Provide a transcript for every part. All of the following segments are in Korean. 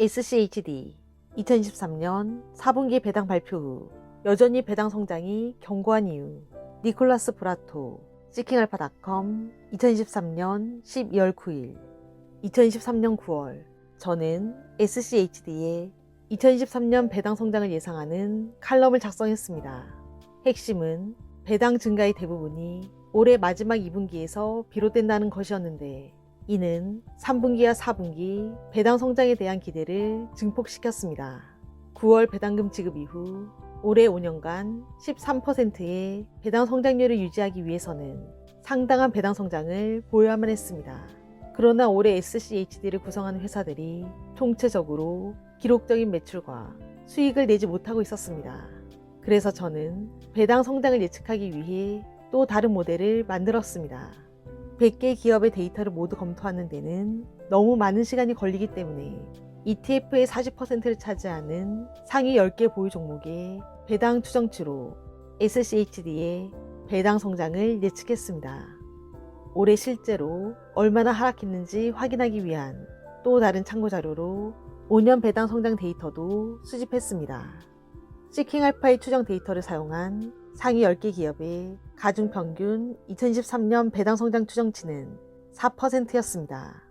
SCHD 2023년 4분기 배당 발표 후 여전히 배당 성장이 견고한 이유 니콜라스 브라토 시킹알파닷컴 2023년 12월 9일 2023년 9월 저는 SCHD의 2023년 배당 성장을 예상하는 칼럼을 작성했습니다. 핵심은 배당 증가의 대부분이 올해 마지막 2분기에서 비롯된다는 것이었는데 이는 3분기와 4분기 배당 성장에 대한 기대를 증폭시켰습니다. 9월 배당금 지급 이후 올해 5년간 13%의 배당 성장률을 유지하기 위해서는 상당한 배당 성장을 보여야만 했습니다. 그러나 올해 SCHD를 구성하는 회사들이 총체적으로 기록적인 매출과 수익을 내지 못하고 있었습니다. 그래서 저는 배당 성장을 예측하기 위해 또 다른 모델을 만들었습니다. 100개 기업의 데이터를 모두 검토하는 데는 너무 많은 시간이 걸리기 때문에 ETF의 40%를 차지하는 상위 10개 보유 종목의 배당 추정치로 SCHD의 배당 성장을 예측했습니다. 올해 실제로 얼마나 하락했는지 확인하기 위한 또 다른 참고 자료로 5년 배당 성장 데이터도 수집했습니다. 시킹 알파의 추정 데이터를 사용한 상위 10개 기업의 가중 평균 2023년 배당 성장 추정치는 4%였습니다.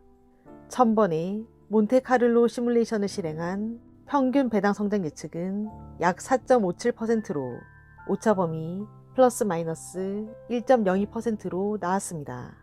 1000번의 몬테카를로 시뮬레이션을 실행한 평균 배당 성장 예측은 약 4.57%로 오차범위 플러스 마이너스 1.02%로 나왔습니다.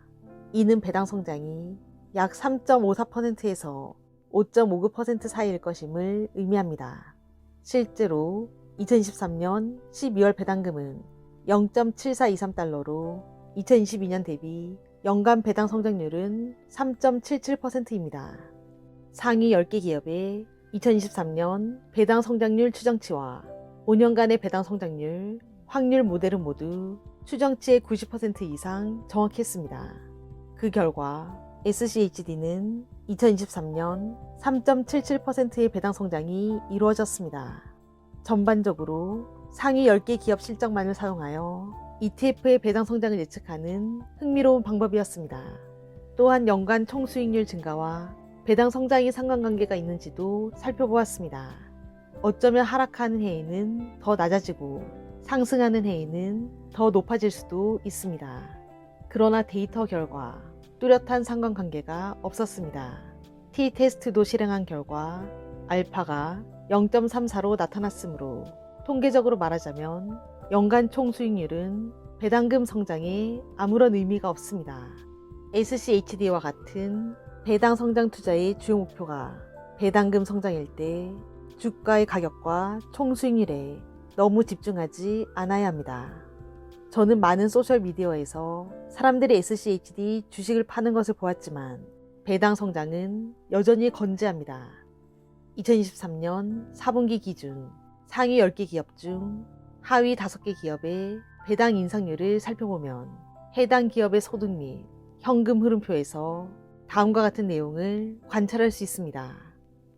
이는 배당 성장이 약 3.54%에서 5.59% 사이일 것임을 의미합니다. 실제로 2023년 12월 배당금은 0.7423달러로 2022년 대비 연간 배당 성장률은 3.77%입니다. 상위 10개 기업의 2023년 배당 성장률 추정치와 5년간의 배당 성장률, 확률 모델은 모두 추정치의 90% 이상 정확했습니다. 그 결과 SCHD는 2023년 3.77%의 배당 성장이 이루어졌습니다. 전반적으로 상위 10개 기업 실적만을 사용하여 ETF의 배당 성장을 예측하는 흥미로운 방법이었습니다. 또한 연간 총수익률 증가와 배당 성장이 상관관계가 있는지도 살펴보았습니다. 어쩌면 하락하는 해에는 더 낮아지고 상승하는 해에는 더 높아질 수도 있습니다. 그러나 데이터 결과 뚜렷한 상관관계가 없었습니다. T-테스트도 실행한 결과 알파가 0.34로 나타났으므로 통계적으로 말하자면 연간 총 수익률은 배당금 성장에 아무런 의미가 없습니다. SCHD와 같은 배당 성장 투자의 주요 목표가 배당금 성장일 때 주가의 가격과 총 수익률에 너무 집중하지 않아야 합니다. 저는 많은 소셜미디어에서 사람들이 SCHD 주식을 파는 것을 보았지만 배당 성장은 여전히 건재합니다. 2023년 4분기 기준 상위 10개 기업 중 하위 5개 기업의 배당 인상률을 살펴보면 해당 기업의 소득 및 현금 흐름표에서 다음과 같은 내용을 관찰할 수 있습니다.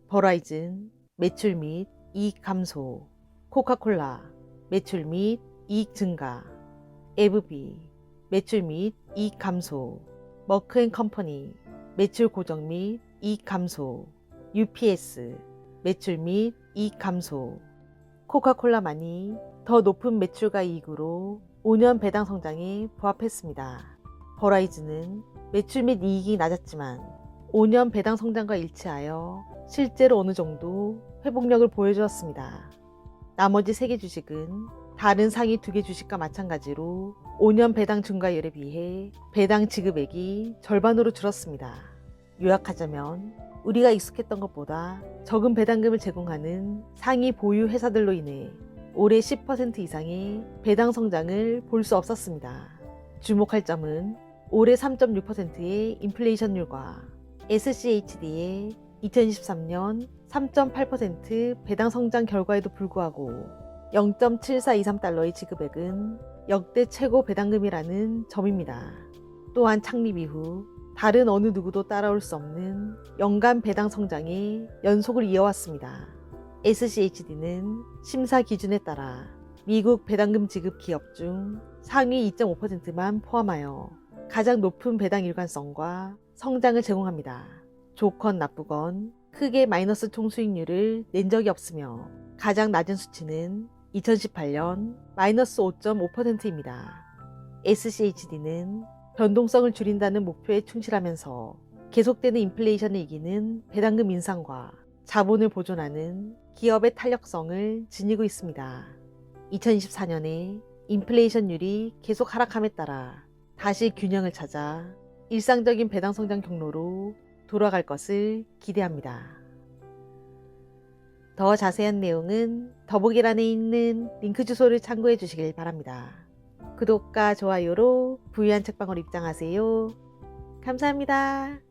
버라이즌 매출 및 이익 감소, 코카콜라 매출 및 이익 증가, 에브비 매출 및 이익 감소, 머크앤컴퍼니 매출 고정 및 이익 감소, UPS 매출 및 이익 감소, 코카콜라만이 더 높은 매출과 이익으로 5년 배당 성장에 부합했습니다. 버라이즈는 매출 및 이익이 낮았지만 5년 배당 성장과 일치하여 실제로 어느 정도 회복력을 보여주었습니다. 나머지 3개 주식은 다른 상위 2개 주식과 마찬가지로 5년 배당 증가율에 비해 배당 지급액이 절반으로 줄었습니다. 요약하자면 우리가 익숙했던 것보다 적은 배당금을 제공하는 상위 보유 회사들로 인해 올해 10% 이상의 배당 성장을 볼 수 없었습니다. 주목할 점은 올해 3.6%의 인플레이션율과 SCHD의 2023년 3.8% 배당 성장 결과에도 불구하고 0.7423달러의 지급액은 역대 최고 배당금이라는 점입니다. 또한 창립 이후 다른 어느 누구도 따라올 수 없는 연간 배당 성장의 연속을 이어왔습니다. SCHD는 심사 기준에 따라 미국 배당금 지급 기업 중 상위 2.5%만 포함하여 가장 높은 배당 일관성과 성장을 제공합니다. 좋건 나쁘건 크게 마이너스 총수익률을 낸 적이 없으며 가장 낮은 수치는 2018년 마이너스 5.5%입니다. SCHD는 변동성을 줄인다는 목표에 충실하면서 계속되는 인플레이션을 이기는 배당금 인상과 자본을 보존하는 기업의 탄력성을 지니고 있습니다. 2024년에 인플레이션율이 계속 하락함에 따라 다시 균형을 찾아 일상적인 배당 성장 경로로 돌아갈 것을 기대합니다. 더 자세한 내용은 더보기란에 있는 링크 주소를 참고해 주시길 바랍니다. 구독과 좋아요로 부유한 책방으로 입장하세요. 감사합니다.